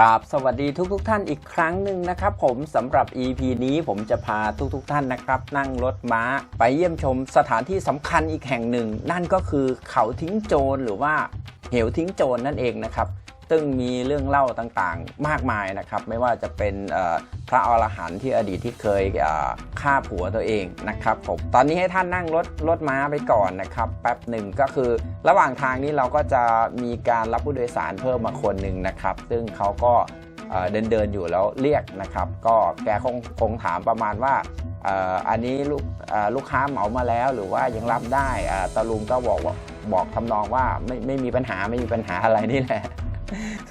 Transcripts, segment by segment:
ครับ สวัสดีทุกทท่านอีกครั้งหนึ่งนะครับ ผมสำหรับ EP นี้ผมจะพาทุกๆทท่านนะครับ นั่งรถม้าไปเยี่ยมชมสถานที่สำคัญอีกแห่งหนึ่ง นั่นก็คือเขาทิ้งโจรหรือว่าเหวทิ้งโจรนั่นเองนะครับ ซึ่งมีเรื่องเล่าต่างๆ มากมายนะครับ ไม่ว่าจะเป็นพระอรหันต์ที่อดีตที่เคยฆ่าผัวตัวเองนะครับผมตอนนี้ให้ท่านนั่งรถรถม้าไปก่อนนะครับ แป๊บหนึ่งก็คือ ระหว่างทางนี้เราก็จะมีการรับผู้โดยสารเพิ่มมาคนหนึ่งนะครับ ซึ่งเขาก็เดินเดินๆอยู่แล้วเรียกนะครับ ก็แกคงคงถามประมาณว่าอ,อันนี้ลูกลูกค้าเหมามาแล้วหรือว่ายังรับได้ตาลุงก็บอกบอกทำนองว่าไม่ไม่มีปัญหาไม่มีปัญหาอะไรนี่แหละ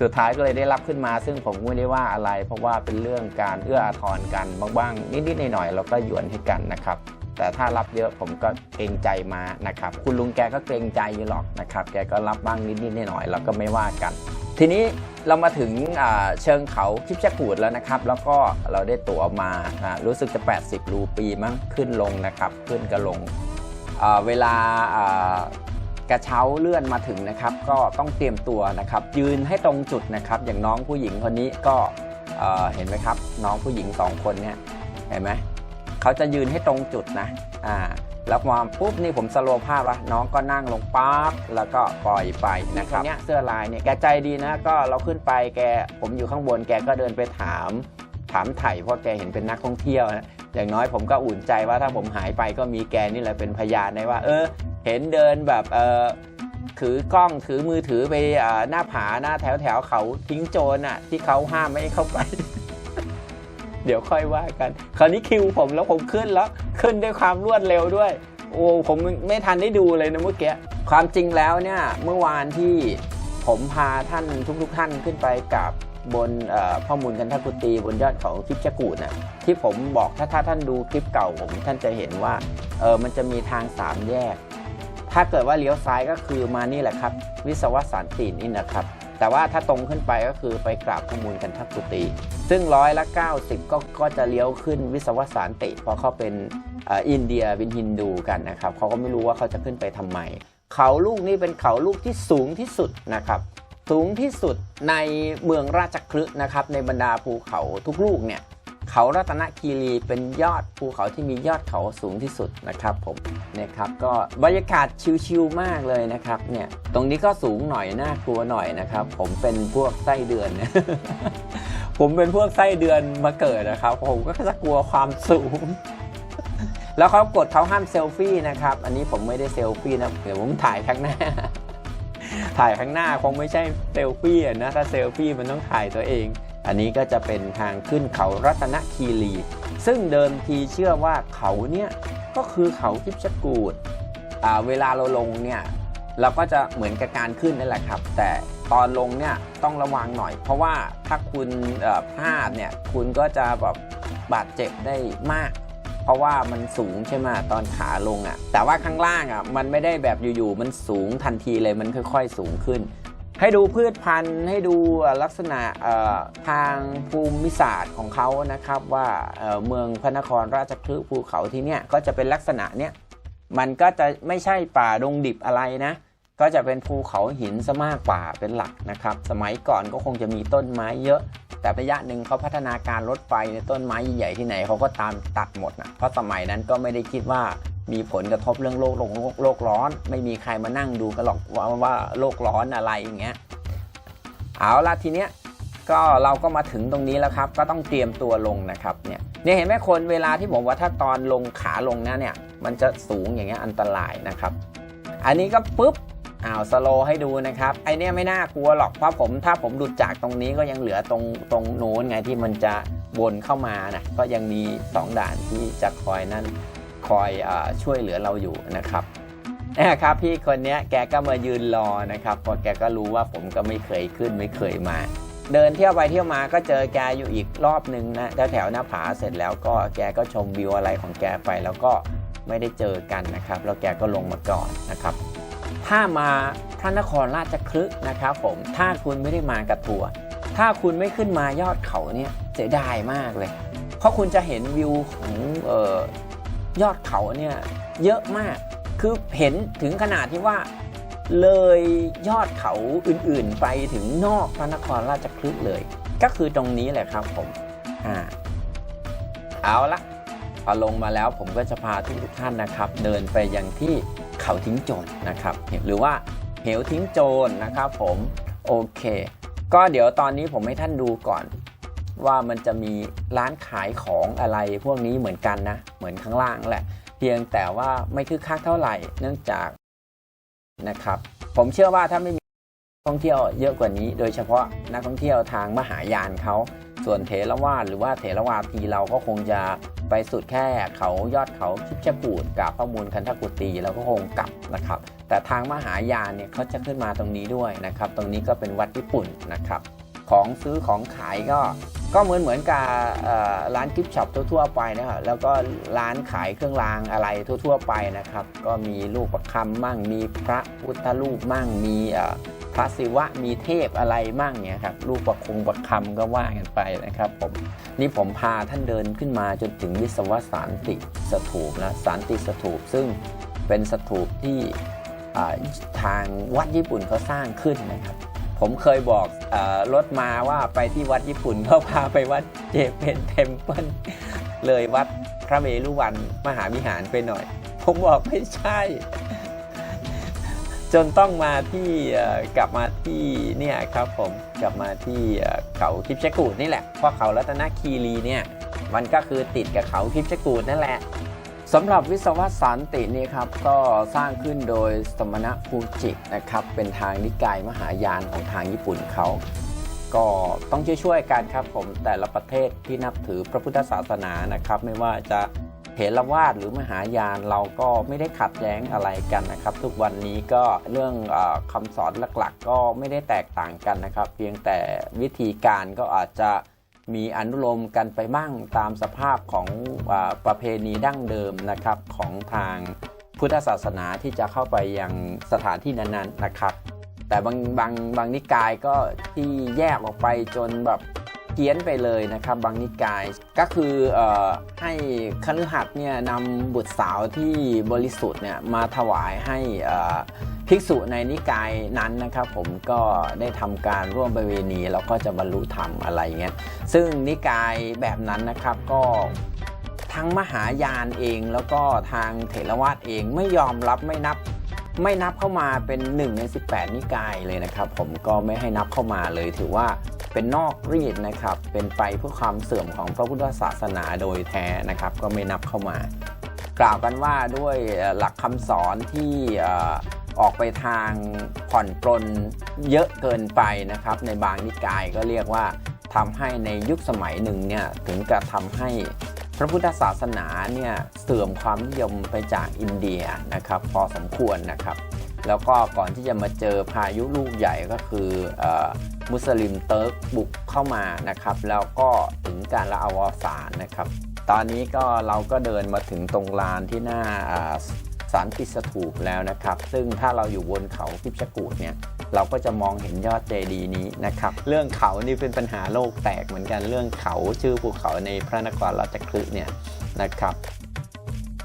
สุดท้ายก็เลยได้รับขึ้นมา ซึ่งผมไม่ได้ว่าอะไร เพราะว่าเป็นเรื่องการเอื้ออาทรกันบ้างๆนิดๆหน่อยๆเราก็หยวนให้กันนะครับแต่ถ้ารับเยอะผมก็เกรงใจมานะครับ คุณลุงแกก็เกรงใจอยู่หรอกนะครับ แกก็รับบ้างนิดๆหน่อยๆเราก็ไม่ว่ากัน ทีนี้เรามาถึงเชิงเขาคิปชะกูดแล้วนะครับ แล้วก็เราได้ตั๋วมาอ่ารู้สึกจะ 80 รูปีมั้งขึ้นลงนะครับ ขึ้นกับลงเวลา กระเช้าเลื่อนมาถึงนะครับ ก็ต้องเตรียมตัวนะครับ ยืนให้ตรงจุดนะครับ อย่างน้องผู้หญิงคนนี้ก็เอ่อเห็นไหมครับ น้องผู้หญิงสองคนเนี่ยเห็นไหมเขาจะยืนให้ตรงจุดนะอ่าแล้วมาปุ๊บนี่ผมสโลว์ภาพแล้วน้องก็นั่งลงปั๊บแล้วก็ปล่อยไปนะครับเนี่ยเสื้อลายเนี่ยแกใจดีนะก็เราขึ้นไปแกผมอยู่ข้างบนแกก็เดินไปถาม ถามไถ่เพราะแกเห็นเป็นนักท่องเที่ยวนะ อย่างน้อยผมก็อุ่นใจว่าถ้าผมหายไปก็มีแกนี่แหละเป็นพยานในว่า เออ เห็นเดินแบบเออถือกล้องถือมือถือไปอหน้าผาหน้าแถวแถวเขาทิ้งโจรอะ ที่เขาห้ามไม่ให้เข้าไป เดี๋ยวค่อยว่ากัน คราวนี้คิวผมแล้วผมขึ้นแล้วขึ้นด้วยความรวดเร็วด้วย โอ้ผมไม่ทันได้ดูเลยนะเมื่อกี้ความจริงแล้วเนี่ยเมื่อวานที่ผมพาท่านทุกๆท่านขึ้นไปกับบนเอ่อพ่อมูลกันทกุตีบนยอดเขาคิปจกูดน่ะ ที่ผมบอกถ้าถ้าท่านดูคลิปเก่าผมท่านจะเห็นว่าเออมันจะมีทางสามแยก ถ้าเกิดว่าเลี้ยวซ้ายก็คือมานี่แหละครับ วิศวสันตินี่นะครับ แต่ว่าถ้าตรงขึ้นไปก็คือไปกราบข้อมูลกันทักกุตีซึ่งร้อยละ 90 ก็ก็จะเลี้ยวขึ้นวิศวสันติ เพราะเขาเป็นอินเดียเป็นฮินดูกันนะครับเขาก็ไม่รู้ว่าเขาจะขึ้นไปทำไมเขาลูกนี้เป็นเขาลูกที่สูงที่สุดนะครับสูงที่สุดในเมืองราชคลึนะครับในบรรดาภูเขาทุกลูกเนี่ย เขารัตนคีรีเป็นยอดภูเขาที่มียอดเขาสูงที่สุดนะครับผมเนี่ยครับก็บรรยากาศชิลๆมากเลยนะครับเนี่ยตรงนี้ก็สูงหน่อยน่ากลัวหน่อยนะครับ ผมเป็นพวกไส้เดือน ผมเป็นพวกไส้เดือนมาเกิดนะครับ ผมก็จะกลัวความสูง แล้วเขากดเขาห้ามเซลฟี่นะครับ อันนี้ผมไม่ได้เซลฟี่นะเดี๋ยวผมถ่ายข้างหน้าถ่ายข้างหน้าคงไม่ใช่เซลฟี่นะถ้าเซลฟี่มันต้องถ่ายตัวเอง อันนี้ก็จะเป็นทางขึ้นเขารัตนคีรี ซึ่งเดิมทีเชื่อว่าเขาเนี่ยก็คือเขาทิพชกูดเวลาเราลงเนี่ยเราก็จะเหมือนกับการขึ้นนั่นแหละครับ แต่ตอนลงเนี่ยต้องระวังหน่อย เพราะว่าถ้าคุณพลาดเนี่ยคุณก็จะแบบบาดเจ็บได้มาก เพราะว่ามันสูงใช่ไหมตอนขาลงอะ่ะแต่ว่าข้างล่างอะ่ะมันไม่ได้แบบอยู่ๆมันสูงทันทีเลยมันค่อย ๆ สูงขึ้น ให้ดูพืชพันธุ์ให้ดูลักษณะทางภูมิศาสตร์ของเขานะครับ ว่าเอ่อเมืองพระนครราชคฤห์ภูเขาที่เนี่ยก็จะเป็นลักษณะเนี้ยมันก็จะไม่ใช่ป่าดงดิบอะไรนะ ก็จะเป็นภูเขาหินซะมากกว่าเป็นหลักนะครับ สมัยก่อนก็คงจะมีต้นไม้เยอะ แต่ระยะหนึ่งเขาพัฒนาการรถไฟในต้นไม้ใหญ่ที่ไหนเขาก็ตามตัดหมดนะเพราะสมัยนั้นก็ไม่ได้คิดว่ามีผลกระทบเรื่องโลกโลกโลกร้อน ไม่มีใครมานั่งดูกันหรอกว่าว่าโลกร้อนอะไรอย่างเงี้ยเอาละทีเนี้ยก็เราก็มาถึงตรงนี้แล้วครับ ก็ต้องเตรียมตัวลงนะครับเนี่ยเนี่ยเห็นไหมคนเวลาที่ผมว่าถ้าตอนลงขาลงนะเนี่ยมันจะสูงอย่างเงี้ยอันตรายนะครับ อันนี้ก็ปุ๊บ อ้าวสโลให้ดูนะครับไอเนี้ยไม่น่ากลัวหรอกเพราะผมถ้าผมหลุดจากตรงนี้ก็ยังเหลือตรงตรงโน้นไงที่มันจะวนเข้ามานะก็ยังมี 2 ด่านที่จะคอยนั่นคอยอช่วยเหลือเราอยู่นะครับนะครับพี่คนเนี้ยแกก็มายืนรอนะครับเพราะแกก็รู้ว่าผมก็ไม่เคยขึ้นไม่เคยมา เดินเที่ยวไปเที่ยวมาก็เจอแกอยู่อีกรอบหนึ่งนะแถวแถวหน้าผาเสร็จแล้วก็แกก็ชมวิวอะไรของแกไปแล้วก็ไม่ได้เจอกันนะครับ แล้วแกก็ลงมาก่อนนะครับ ถ้ามาพระนครราชคลึนะครับผมถ้าคุณไม่ได้มากับทัวร์ถ้าคุณไม่ขึ้นมายอดเขาเนี่ยเสียดายมากเลย เพราะคุณจะเห็นวิวของออยอดเขาเนี่ยเยอะมากคือเห็นถึงขนาดที่ว่าเลยยอดเขาอื่นๆไปถึงนอกพระนครราชคลึเลย ก็คือตรงนี้แหละครับผมอ่าเอาละพอลงมาแล้วผมก็จะพาทุกท่านนะครับ เดินไปยังที่ เขาทิ้งโจรนะครับหรือว่าเหวทิ้งโจรนะครับผมโอเค ก็เดี๋ยวตอนนี้ผมให้ท่านดูก่อน ว่ามันจะมีร้านขายของอะไรพวกนี้เหมือนกันนะเหมือนข้างล่างแหละ เพียงแต่ว่าไม่คึกคักเท่าไหร่เนื่องจากนะครับ ผมเชื่อว่าถ้าไม่มีท่องเที่ยวเยอะกว่านี้ โดยเฉพาะนักท่องเที่ยวทางมหายานเขา ส่วนเถรวาทหรือว่าเถรวาทีเราก็คงจะไปสุดแค่เขายอดเขาคิชกูดกับพระมูลคันธกุตีแล้วก็คงกลับนะครับ แต่ทางมหายานเนี่ยเขาจะขึ้นมาตรงนี้ด้วยนะครับ ตรงนี้ก็เป็นวัดญี่ปุ่นนะครับ ของซื้อของขายก็ ก็เหมือนเหมือนกับร้านกิฟช็อปทั่วๆไปนะครับแล้วก็ร้านขายเครื่องรางอะไรทั่ว ๆ ไปนะครับ ก็มีลูกประคำมั่ง มีพระพุทธรูปมั่ง มีพระศิวะมีเทพอะไรมั่งเนี่ยครับลูกประคงประคำก็ว่ากันไปนะครับผมนี่ผมพาท่านเดินขึ้นมาจนถึงวิศวสานติสถูปนะสานติสถูปซึ่งเป็นสถูปที่ทางวัดญี่ปุ่นเขาสร้างขึ้นนะครับ ผมเคยบอกอรถมาว่าไปที่วัดญี่ปุ่นเขาพาไปวัดเจเป็นเทมเพิลเลยวัดพระเวรุวันมหาวิหารไปหน่อย ผมบอกไม่ใช่ จนต้องมาที่กลับมาที่เนี่ยครับผมกลับมาที่เขาคิปชะกูดนี่แหละเพราะเขารัตนคีรีเนี่ยมันก็คือติดกับเขาคิปชะกูดนั่นแหละ สำหรับวิศวะสันตินี่ครับก็สร้างขึ้นโดยสมณะภูจินะครับเป็นทางนิกายมหายานของทางญี่ปุ่นเขา ก็ต้องช่วยๆกันครับผมแต่ละประเทศที่นับถือพระพุทธศาสนานะครับ ไม่ว่าจะเถรวาทหรือมหายานเราก็ไม่ได้ขัดแย้งอะไรกันนะครับ ทุกวันนี้ก็เรื่องออคำสอนหลักๆ ก็ไม่ได้แตกต่างกันนะครับ เพียงแต่วิธีการก็อาจจะ มีอนุโลมกันไปบ้างตามสภาพของอประเพณีดั้งเดิมนะครับของทางพุทธศาสนาที่จะเข้าไปยังสถานที่นั้นๆนะครับ แต่บางบางบางนิกายก็ที่แยกออกไปจนแบบเพี้ยนไปเลยนะครับบางนิกายก็คืออให้คฤหัสถ์เนี่ยนำบุตรสาวที่บริสุทธิ์เนี่ยมาถวายให้ ภิกษุในนิกายนั้นนะครับผมก็ได้ทำการร่วมประเวณีแล้วก็จะบรรลุธรรมอะไรเงี้ยซึ่งนิกายแบบนั้นนะครับก็ทั้งมหายานเองแล้วก็ทางเถรวาทเองไม่ยอมรับไม่นับไม่นับเข้ามาเป็น 1 ใน 18 นิกายเลยนะครับ ผมก็ไม่ให้นับเข้ามาเลยถือว่าเป็นนอกรีดนะครับ เป็นไปเพื่อความเสื่อมของพระพุทธศาสนาโดยแท้นะครับ ก็ไม่นับเข้ามา กล่าวกันว่าด้วยหลักคำสอนที่ ออกไปทางผ่อนปลนเยอะเกินไปนะครับ ในบางนิกายก็เรียกว่าทำให้ในยุคสมัยหนึ่งเนี่ยถึงกับทำให้พระพุทธศาสนาเนี่ยเสื่อมความนิยมไปจากอินเดียนะครับ พอสมควรนะครับ แล้วก็ก่อนที่จะมาเจอพายุลูกใหญ่ก็คืออมุสลิมเติร์กบุกเข้ามานะครับ แล้วก็ถึงการละอวสานนะครับ ตอนนี้ก็เราก็เดินมาถึงตรงลานที่หน้า สารติสถูปแล้วนะครับ ซึ่งถ้าเราอยู่บนเขาพิชกูดเนี่ยเราก็จะมองเห็นยอดเจดีย์นี้นะครับ เรื่องเขานี่เป็นปัญหาโลกแตกเหมือนกันเรื่องเขาชื่อภูเขาในพระนครราชคฤห์เนี่ยนะครับ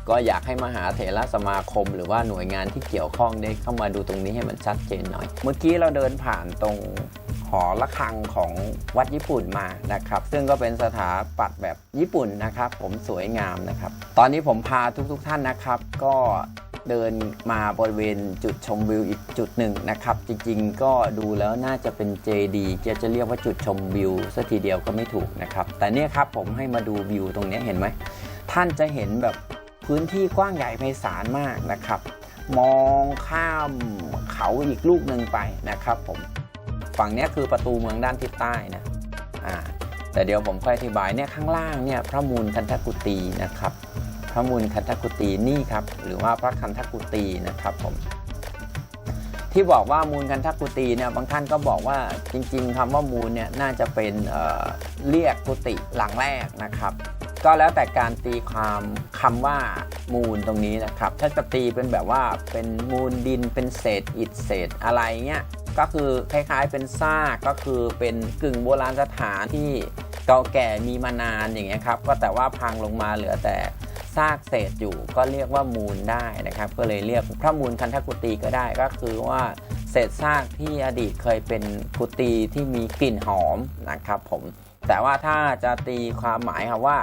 ก็อยากให้มหาเถรสมาคม หรือว่าหน่วยงานที่เกี่ยวข้องได้เข้ามาดูตรงนี้ให้มันชัดเจนหน่อย เมื่อกี้เราเดินผ่านตรงหอระฆังของวัดญี่ปุ่นมานะครับ ซึ่งก็เป็นสถาปัตย์แบบญี่ปุ่นนะครับ ผมสวยงามนะครับ ตอนนี้ผมพาทุกๆทท่านนะครับ ก็เดินมาบริเวณจุดชมวิวอีกจุดหนึ่งนะครับ จริงๆ ก็ดูแล้วน่าจะเป็นเจดีจะจะเรียกว่าจุดชมวิวสัทีเดียวก็ไม่ถูกนะครับ แต่เนี่ยครับผมให้มาดูวิวตรงนี้เห็นไหมท่านจะเห็นแบบ พื้นที่กว้างใหญ่ไพศาลมากนะครับ มองข้ามเขาอีกลูกหนึ่งไปนะครับผมฝั่งนี้คือประตูเมืองด้านทิศใต้นะอ่าแต่เดี๋ยวผมค่อยอธิบายเนี่ยข้างล่างเนี่ยพระมูลคันธกุตีนะครับ พระมูลคันธกุตีนี่ครับ หรือว่าพระคันธกุตีนะครับผมที่บอกว่ามูลคันธกุตีเนี่ยบางท่านก็บอกว่าจริง ๆคำว่ามูลเนี่ยน่าจะเป็นเเรียกกุฏิหลังแรกนะครับ ก็แล้วแต่การตีความคำว่ามูลตรงนี้นะครับ ถ้าจะตีเป็นแบบว่าเป็นมูลดินเป็นเศษอิฐเศษอะไรเงี้ยก็คือคล้ายๆเป็นซากก็คือเป็นกึ่งโบราณสถานที่เก่าแก่มีมานานอย่างเงี้ยครับก็แต่ว่าพังลงมาเหลือแต่ซากเศษอยู่ก็เรียกว่ามูลได้นะครับ ก็เลยเรียกพระมูลคันธกุตีก็ได้ก็คือว่าเศษซากที่อดีตเคยเป็นกุฏิที่มีกลิ่นหอมนะครับผมแต่ว่าถ้าจะตีความหมายครับว่า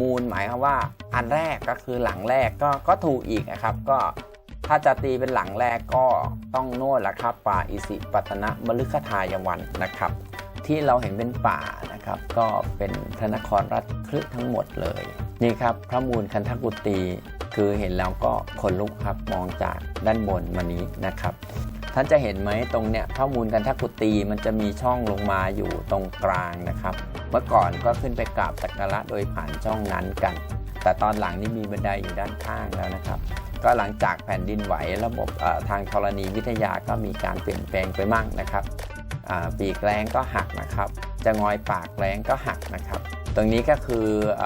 มูลหมายความว่าอันแรกก็คือหลังแรกก็ก็ถูกอีกนะครับ ก็ถ้าจะตีเป็นหลังแรกก็ต้องโน่นละครับ ป่าอิสิปตนะมฤคทายวันนะครับ ที่เราเห็นเป็นป่านะครับ ก็เป็นพระนครรัฐคลึทั้งหมดเลย นี่ครับพระมูลคันธกุตีคือเห็นแล้วก็ขนลุกครับมองจากด้านบนมานี้นะครับ ท่านจะเห็นไหมตรงเนี้ยพระมูลกันทักกุตีมันจะมีช่องลงมาอยู่ตรงกลางนะครับ เมื่อก่อนก็ขึ้นไปกราบสักการะโดยผ่านช่องนั้นกัน แต่ตอนหลังนี่มีบันไดอยู่ด้านข้างแล้วนะครับ ก็หลังจากแผ่นดินไหวระบบทางธรณีวิทยาก็มีการเปลี่ยนแปลงไปมั่งนะครับปีกแรงก็หักนะครับ จะงอยปากแรงก็หักนะครับ ตรงนี้ก็คืออ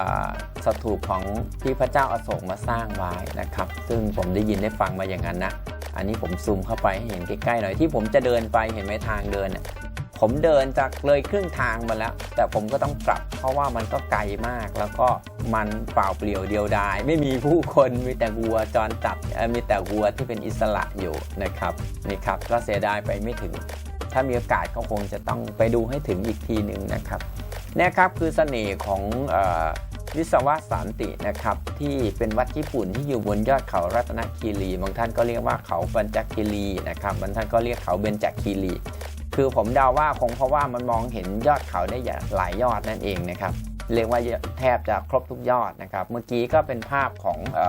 สถูปของที่พระเจ้าอาโศกมาสร้างไว้นะครับ ซึ่งผมได้ยินได้ฟังมาอย่างนั้นนะ อันนี้ผมซูมเข้าไปให้เห็นใกล้ๆหน่อยที่ผมจะเดินไปเห็นไหมทางเดินน่ะผมเดินจากเลยครึ่งทางมาแล้ว แต่ผมก็ต้องกลับ เพราะว่ามันก็ไกลมากแล้วก็มันเปล่าเปลี่ยวเดียวดาย ไม่มีผู้คนมีแต่วัวจรจัดมีแต่วัวที่เป็นอิสระอยู่นะครับนี่ครับก็เสียดายไปไม่ถึง ถ้ามีโอกาสก็คงจะต้องไปดูให้ถึงอีกทีหนึ่งนะครับ นี่ยครับคือเสน่ห์ของวิศวะสันตินะครับที่เป็นวัดญี่ปุ่นที่อยู่บนยอดเขารัตนคีรีบางท่านก็เรียกว่าเขาปัญจคีรีนะครับบางท่านก็เรียกเขาเบญจคีรี คือผมเดาว่าคงเพราะว่ามันมองเห็นยอดเขาได้หลายยอดนั่นเองนะครับเรียกว่าแทบจะครบทุกยอดนะครับ เมื่อกี้ก็เป็นภาพของอ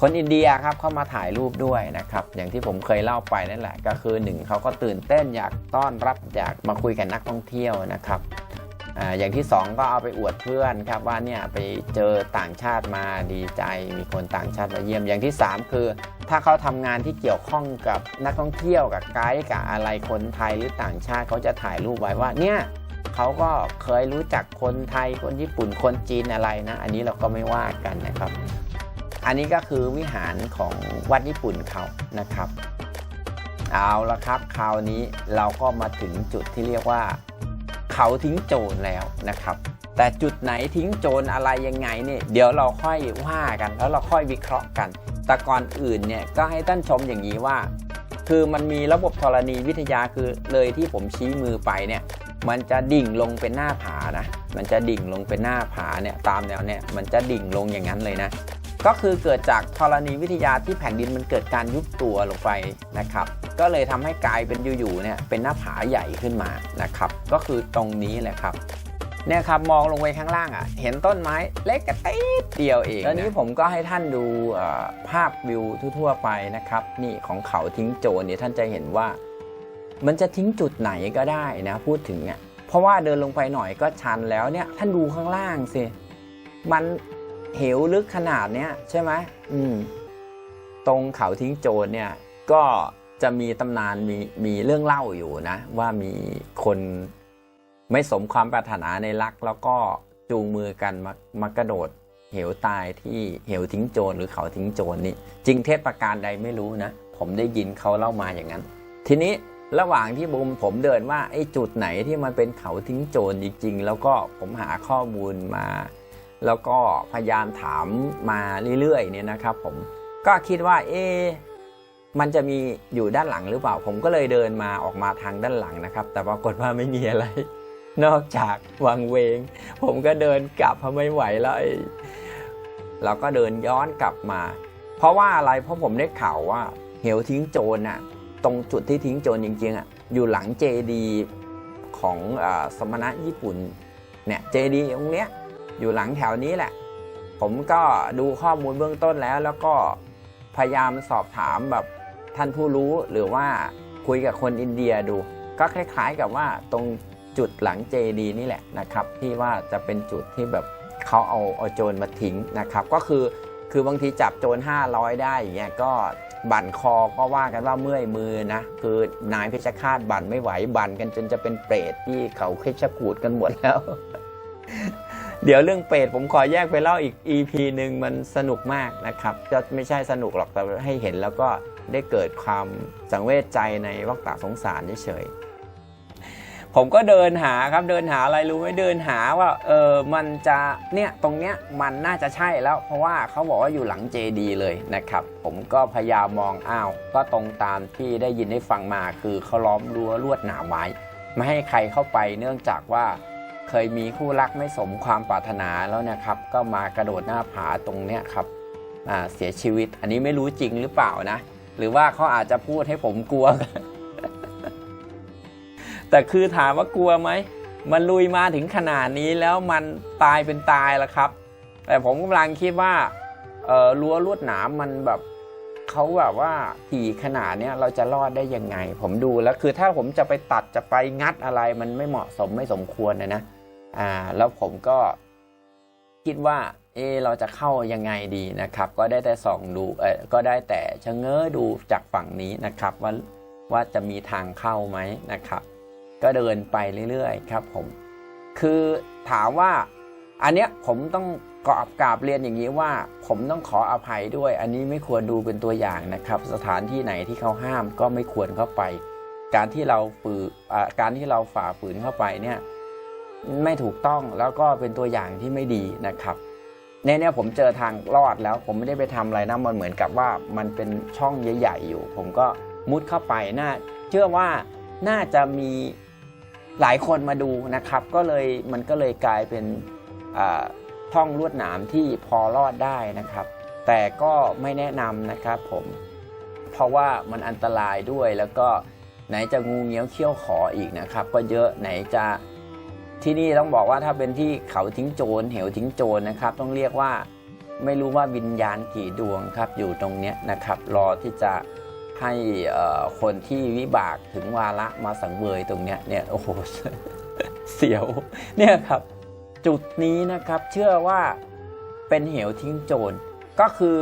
คนอินเดียครับเข้ามาถ่ายรูปด้วยนะครับ อย่างที่ผมเคยเล่าไปนั่นแหละ ก็คือหนึ่งเขาก็ตื่นเต้นอยากต้อนรับอยากมาคุยกับนักท่องเที่ยวนะครับ อย่างที่สองก็เอาไปอวดเพื่อนครับว่าเนี่ยไปเจอต่างชาติมาดีใจ มีคนต่างชาติมาเยี่ยม อย่างที่สามคือ ถ้าเขาทำงานที่เกี่ยวข้องกับนักท่องเที่ยวกับไกด์กับอะไรคนไทยหรือต่างชาติเขาจะถ่ายรูปไว้ว่าเนี่ยเขาก็เคยรู้จักคนไทยคนญี่ปุ่นคนจีนอะไรนะ อันนี้เราก็ไม่ว่ากันนะครับ อันนี้ก็คือวิหารของวัดญี่ปุ่นเขานะครับ เอาละครับ คราวนี้เราก็มาถึงจุดที่เรียกว่า เขาทิ้งโจรแล้วนะครับแต่จุดไหนทิ้งโจรอะไรยังไงเนี่ยเดี๋ยวเราค่อยว่ากัน แล้วเราค่อยวิเคราะห์กัน แต่ก่อนอื่นเนี่ยก็ให้ท่านชมอย่างนี้ว่า คือมันมีระบบธรณีวิทยาคือเลยที่ผมชี้มือไปเนี่ยมันจะดิ่งลงเป็นหน้าผานะมันจะดิ่งลงเป็นหน้าผาเนี่ยตามแนวเนี่ยมันจะดิ่งลงอย่างนั้นเลยนะ ก็คือเกิดจากธรณีวิทยาที่แผ่นดินมันเกิดการยุบตัวลงไปนะครับ ก็เลยทำให้กลายเป็นอยู่ๆเนี่ยเป็นหน้าผาใหญ่ขึ้นมานะครับ ก็คือตรงนี้แหละครับเนี่ยครับมองลงไปข้างล่างอะเห็นต้นไม้เล็กกระติดเดียวเองแล้วนี้ผมก็ให้ท่านดูภาพวิวทั่วๆไปนะครับ นี่ของเขาทิ้งโจรเนี่ยท่านจะเห็นว่า มันจะทิ้งจุดไหนก็ได้นะพูดถึงอะเพราะว่าเดินลงไปหน่อยก็ชันแล้วเนี่ยท่านดูข้างล่างสิมัน เหวลึกขนาดเนี้ยใช่ไหมอืม ตรงเขาทิ้งโจรเนี่ย ก็จะมีตำนานมีมีเรื่องเล่าอยู่นะ ว่ามีคนไม่สมความปรารถนาในรัก แล้วก็จูงมือกันมามากระโดด เหวตายที่เหวทิ้งโจรหรือเขาทิ้งโจรนี่จริงเทศประการใดไม่รู้นะ ผมได้ยินเขาเล่ามาอย่างนั้น ทีนี้ระหว่างที่ผมผมเดินว่าไอ้จุดไหนที่มันเป็นเขาทิ้งโจรจริง ๆ แล้วก็ผมหาข้อมูลมา แล้วก็พยายามถามมาเรื่อยๆเนี่ยนะครับผมก็คิดว่าเอ๊ะมันจะมีอยู่ด้านหลังหรือเปล่า ผมก็เลยเดินมาออกมาทางด้านหลังนะครับ แต่ปรากฏว่าไม่มีอะไร นอกจากวังเวง ผมก็เดินกลับเพราะไม่ไหวแล้วเราก็เดินย้อนกลับมา เพราะว่าอะไรเพราะผมได้ข่าวว่า เหวทิ้งโจรน่ะตรงจุดที่ทิ้งโจรจริงๆอะอยู่หลังเจดีของอสมณะญี่ปุ่นเนี่ยเจดีตรงเนี้ย อยู่หลังแถวนี้แหละ ผมก็ดูข้อมูลเบื้องต้นแล้ว แล้วก็พยายามสอบถามแบบท่านผู้รู้หรือว่าคุยกับคนอินเดียดู ก็คล้าย ๆ กับว่าตรงจุดหลังเจดีนี่แหละนะครับ ที่ว่าจะเป็นจุดที่แบบเขาเอาเอาโจรมาทิ้งนะครับ ก็คือคือบางทีจับโจร500 ได้อย่างเงี้ยก็บั่นคอก็ว่ากันว่าเมื่อยมือนะ คือนายเพชรฆาตบั่นไม่ไหวบั่นกันจนจะเป็นเปรตที่เขาเพชรกูดกันหมดแล้ว เดี๋ยวเรื่องเปรตผมขอแยกไปเล่าอีก EP หนึ่งมันสนุกมากนะครับก็ไม่ใช่สนุกหรอกแต่ให้เห็นแล้วก็ได้เกิดความสังเวชใจในวัฏฏะสงสารเฉยผมก็เดินหาครับเดินหาอะไรรู้ไหมเดินหาว่าเออมันจะเนี่ยตรงเนี้ยมันน่าจะใช่แล้ว เพราะว่าเขาบอกว่าอยู่หลังเจดีเลยนะครับ ผมก็พยายามมองอ้าวก็ตรงตามที่ได้ยินได้ฟังมาคือเขาล้อมรั้วลวดหนามไว้ไม่ให้ใครเข้าไปเนื่องจากว่า เคยมีคู่รักไม่สมความปรารถนาแล้วนะครับ ก็มากระโดดหน้าผาตรงเนี้ยครับเสียชีวิต อันนี้ไม่รู้จริงหรือเปล่านะ หรือว่าเขาอาจจะพูดให้ผมกลัว แต่คือถามว่ากลัวไหม มันลุยมาถึงขนาดนี้แล้วมันตายเป็นตายแล้วครับ แต่ผมกำลังคิดว่าเออรั้วลวดหนามมันแบบเขาแบบว่าถี่ขนาดเนี้ยเราจะรอดได้ยังไง ผมดูแล้วคือถ้าผมจะไปตัดจะไปงัดอะไรมันไม่เหมาะสมไม่สมควรนะนะ อ่าแล้วผมก็คิดว่าเออเราจะเข้ายังไงดีนะครับ ก็ได้แต่ส่องดูเออก็ได้แต่ชะเง้อดูจากฝั่งนี้นะครับว่าว่าจะมีทางเข้าไหมนะครับ ก็เดินไปเรื่อยๆ ครับผม คือถามว่าอันเนี้ยผมต้องกราบกราบเรียนอย่างนี้ว่า ผมต้องขออภัยด้วย อันนี้ไม่ควรดูเป็นตัวอย่างนะครับ สถานที่ไหนที่เขาห้ามก็ไม่ควรเข้าไป การที่เราฝืนอ่าการที่เราฝ่าฝืนเข้าไปเนี่ย ไม่ถูกต้องแล้วก็เป็นตัวอย่างที่ไม่ดีนะครับในนี้ผมเจอทางรอดแล้วผมไม่ได้ไปทำอะไรนะมันเหมือนกับว่ามันเป็นช่องใหญ่ๆอยู่ ผมก็มุดเข้าไปน่าเชื่อว่าน่าจะมีหลายคนมาดูนะครับ ก็เลยมันก็เลยกลายเป็นอ่าช่องลวดหนามที่พอรอดได้นะครับ แต่ก็ไม่แนะนำนะครับผมเพราะว่ามันอันตรายด้วยแล้วก็ไหนจะงูเงี้ยวเขี้ยวขออีกนะครับ ก็เยอะไหนจะ ที่นี่ต้องบอกว่าถ้าเป็นที่เขาทิ้งโจรเหวทิ้งโจรนะครับ ต้องเรียกว่าไม่รู้ว่าวิญญาณกี่ดวงครับ อยู่ตรงนี้นะครับ รอที่จะให้คนที่วิบากถึงวาระมาสังเวยตรงนี้เนี่ยโอ้โหเสียวเนี่ยครับ จุดนี้นะครับเชื่อว่าเป็นเหวทิ้งโจรก็คือ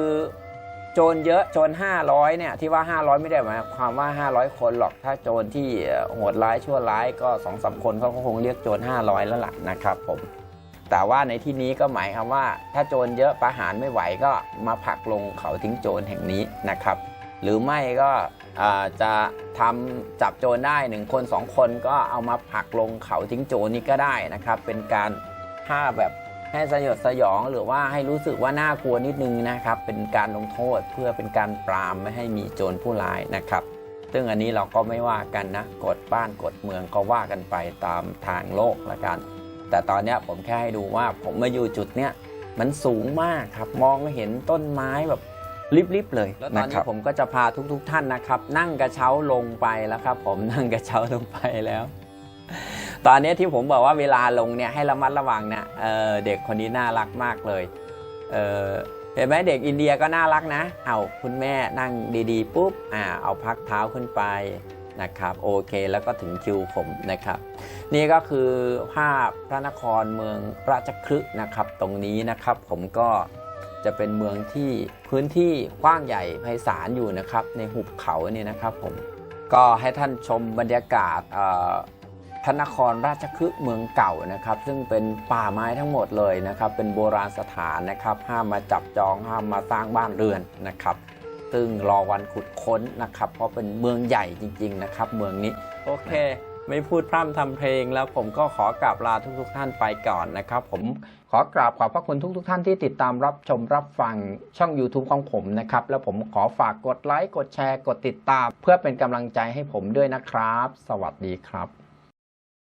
โจรเยอะโจร500เนี่ยที่ว่า 500 ไม่ได้หมายความว่า 500 คนหรอกถ้าโจรที่โหดร้ายชั่วร้ายก็2อสคนเขาก็คงเรียกโจร500 แล้วล่ะนะครับผมแต่ว่าในที่นี้ก็หมายความว่า ถ้าโจรเยอะประหารไม่ไหวก็มาผลักลงเขาทิ้งโจรแห่งนี้นะครับ หรือไม่ก็จะทำจับโจรได้หนึ่งคนสองคนก็เอามาผลักลงเขาทิ้งโจรนี่ก็ได้นะครับ เป็นการฆ่าแบบ ให้สยดสยองหรือว่าให้รู้สึกว่าน่ากลัวนิดนึงนะครับ เป็นการลงโทษเพื่อเป็นการปรามไม่ให้มีโจรผู้ร้ายนะครับ ซึ่งอันนี้เราก็ไม่ว่ากันนะกฎบ้านกฎเมืองก็ว่ากันไปตามทางโลกละกัน แต่ตอนเนี้ยผมแค่ให้ดูว่าผมมาอยู่จุดเนี้ยมันสูงมากครับมองเห็นต้นไม้แบบริบๆเลยแล้วตอนนี้ผมก็จะพาทุกๆทท่านนะครับ นั่งกระเช้าลงไปแล้วครับ ผมนั่งกระเช้าลงไปแล้ว ตอนนี้ที่ผมบอกว่าเวลาลงเนี่ยให้ระมัดระวังเนะเออเด็กคนนี้น่ารักมากเลยเเห็นไหมเด็กอินเดียก็น่ารักนะ เอาคุณแม่นั่งดีๆปุ๊บอ่าเอาพักเท้าขึ้นไปนะครับโอเคแล้วก็ถึงคิวผมนะครับ นี่ก็คือภาพพระนครเมืองราชคฤห์นะครับ ตรงนี้นะครับผมก็จะเป็นเมืองที่พื้นที่กว้างใหญ่ไพศาลอยู่นะครับ ในหุบเขาเนี่ยนะครับผมก็ให้ท่านชมบรรยากาศ พระนครราชคฤห์เมืองเก่านะครับ ซึ่งเป็นป่าไม้ทั้งหมดเลยนะครับ เป็นโบราณสถานนะครับ ห้ามมาจับจองห้ามมาสร้างบ้านเรือนนะครับ ซึ่งรอวันขุดค้นนะครับ เพราะเป็นเมืองใหญ่จริง ๆ นะครับ เมืองนี้โอเค ไม่พูดพร่ำทำเพลง แล้วผมก็ขอกราบลาทุก ๆ ท่านไปก่อนนะครับ ผมขอกราบขอบพระคุณทุก ๆ ท่านที่ติดตามรับชมรับฟังช่อง YouTube ของผมนะครับ แล้วผมขอฝากกดไลค์กดแชร์กดติดตาม เพื่อเป็นกำลังใจให้ผมด้วยนะครับ สวัสดีครับ